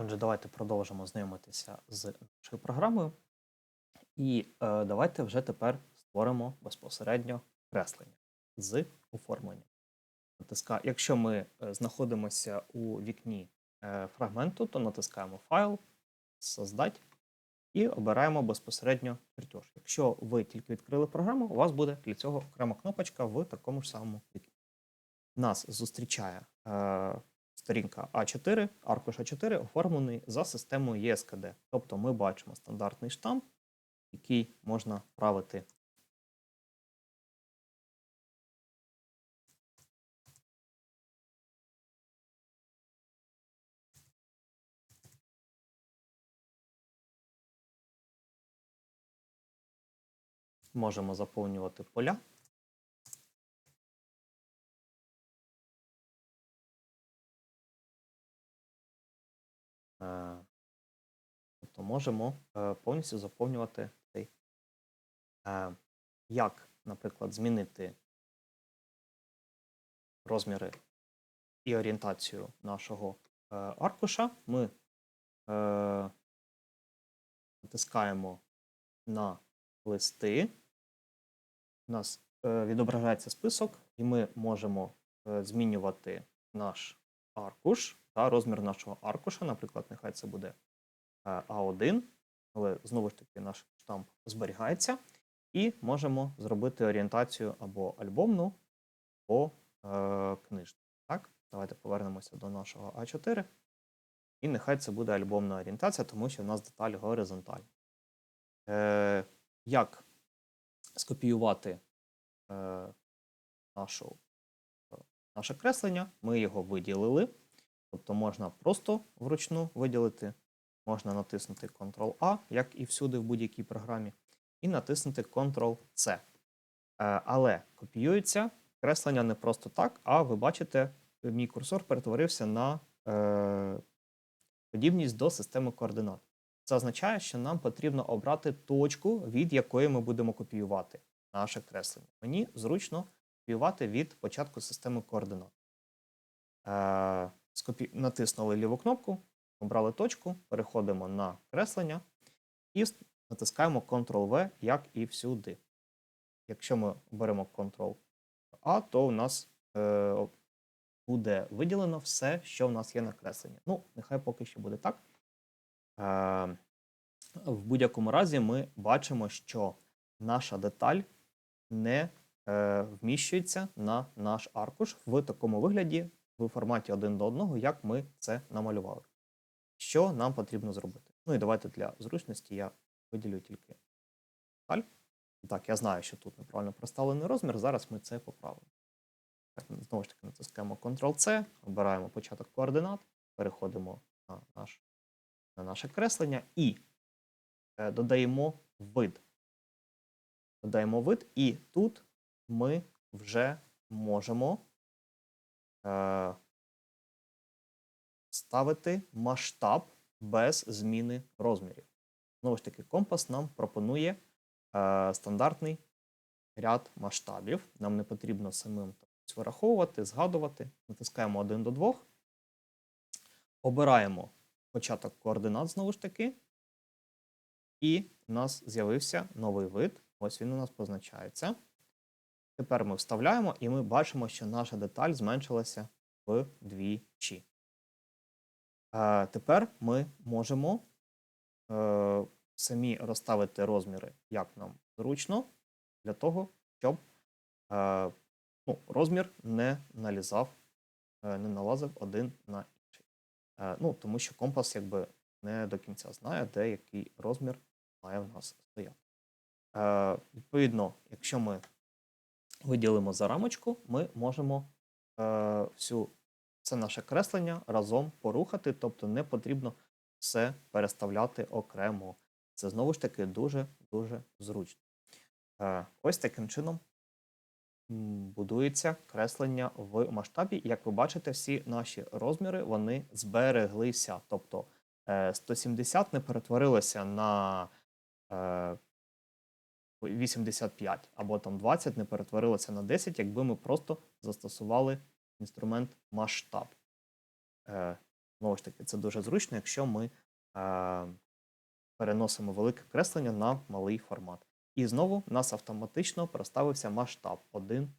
Отже, давайте продовжимо знайомитися з нашою програмою. І е, давайте вже тепер створимо безпосередньо креслення з оформленням. Натиска... Якщо ми е, знаходимося у вікні е, фрагменту, то натискаємо Файл, Создать і обираємо безпосередньо чертеж. Якщо ви тільки відкрили програму, у вас буде для цього окрема кнопочка в такому ж самому вікні. Нас зустрічає е, сторінка А4, аркуш А4 оформлений за системою ESKD. Тобто ми бачимо стандартний штамп, який можна правити. Можемо заповнювати поля. Тобто можемо е, повністю заповнювати цей. Е, Як, наприклад, змінити розміри і орієнтацію нашого е, аркуша, ми натискаємо на листи. У нас відображається список, і ми можемо змінювати наш аркуш та розмір нашого аркуша. Наприклад, нехай це буде А1, але знову ж таки наш штамп зберігається. І можемо зробити орієнтацію або альбомну, або е, книжну. Так, давайте повернемося до нашого А4. І нехай це буде альбомна орієнтація, тому що в нас деталь горизонтальна. Е, як скопіювати е, нашу, е, наше креслення? Ми його виділили. Тобто можна просто вручну виділити, можна натиснути Ctrl-A, як і всюди в будь-якій програмі, і натиснути Ctrl-C. Е, але копіюється креслення не просто так, а ви бачите, мій курсор перетворився на е, подібність до системи координат. Це означає, що нам потрібно обрати точку, від якої ми будемо копіювати наше креслення. Мені зручно копіювати від початку системи координат. Е, скопі... Натиснули ліву кнопку, обрали точку, переходимо на креслення і натискаємо Ctrl-V, як і всюди. Якщо ми беремо Ctrl-A, то у нас е, буде виділено все, що в нас є на кресленні. Ну, нехай поки що буде так. Е, в будь-якому разі ми бачимо, що наша деталь не е, вміщується на наш аркуш в такому вигляді, в форматі один до одного, як ми це намалювали. Що нам потрібно зробити? Ну і давайте для зручності я виділю тільки деталь. Так, я знаю, що тут неправильно проставлений розмір. Зараз ми це поправимо. Так, знову ж таки, натискаємо Ctrl-C, обираємо початок координат, переходимо на наш на наше креслення і е, додаємо вид. Додаємо вид, і тут ми вже можемо е, ставити масштаб без зміни розмірів. Знову ж таки, компас нам пропонує е, стандартний ряд масштабів. Нам не потрібно самим вираховувати, згадувати. Натискаємо 1 до 2. Обираємо початок координат знову ж таки. І у нас з'явився новий вид. Ось він у нас позначається. Тепер ми вставляємо, і ми бачимо, що наша деталь зменшилася вдвічі. Е, тепер ми можемо е, самі розставити розміри, як нам зручно, для того, щоб е, ну, розмір не налізав, е, не налазив один на інший. Е, ну, Тому що компас якби не до кінця знає, де який розмір має в нас стояти. Е, Відповідно, якщо ми виділимо за рамочку, ми можемо е, всю це наше креслення разом порухати, тобто не потрібно все переставляти окремо. Це знову ж таки дуже-дуже зручно. Е, Ось таким чином будується креслення в масштабі. Як ви бачите, всі наші розміри вони збереглися. Тобто 170 не перетворилося на 85 або там 20 не перетворилося на 10, якби ми просто застосували інструмент масштаб. Знову ж таки, це дуже зручно, якщо ми е, переносимо велике креслення на малий формат. І знову у нас автоматично проставився масштаб 1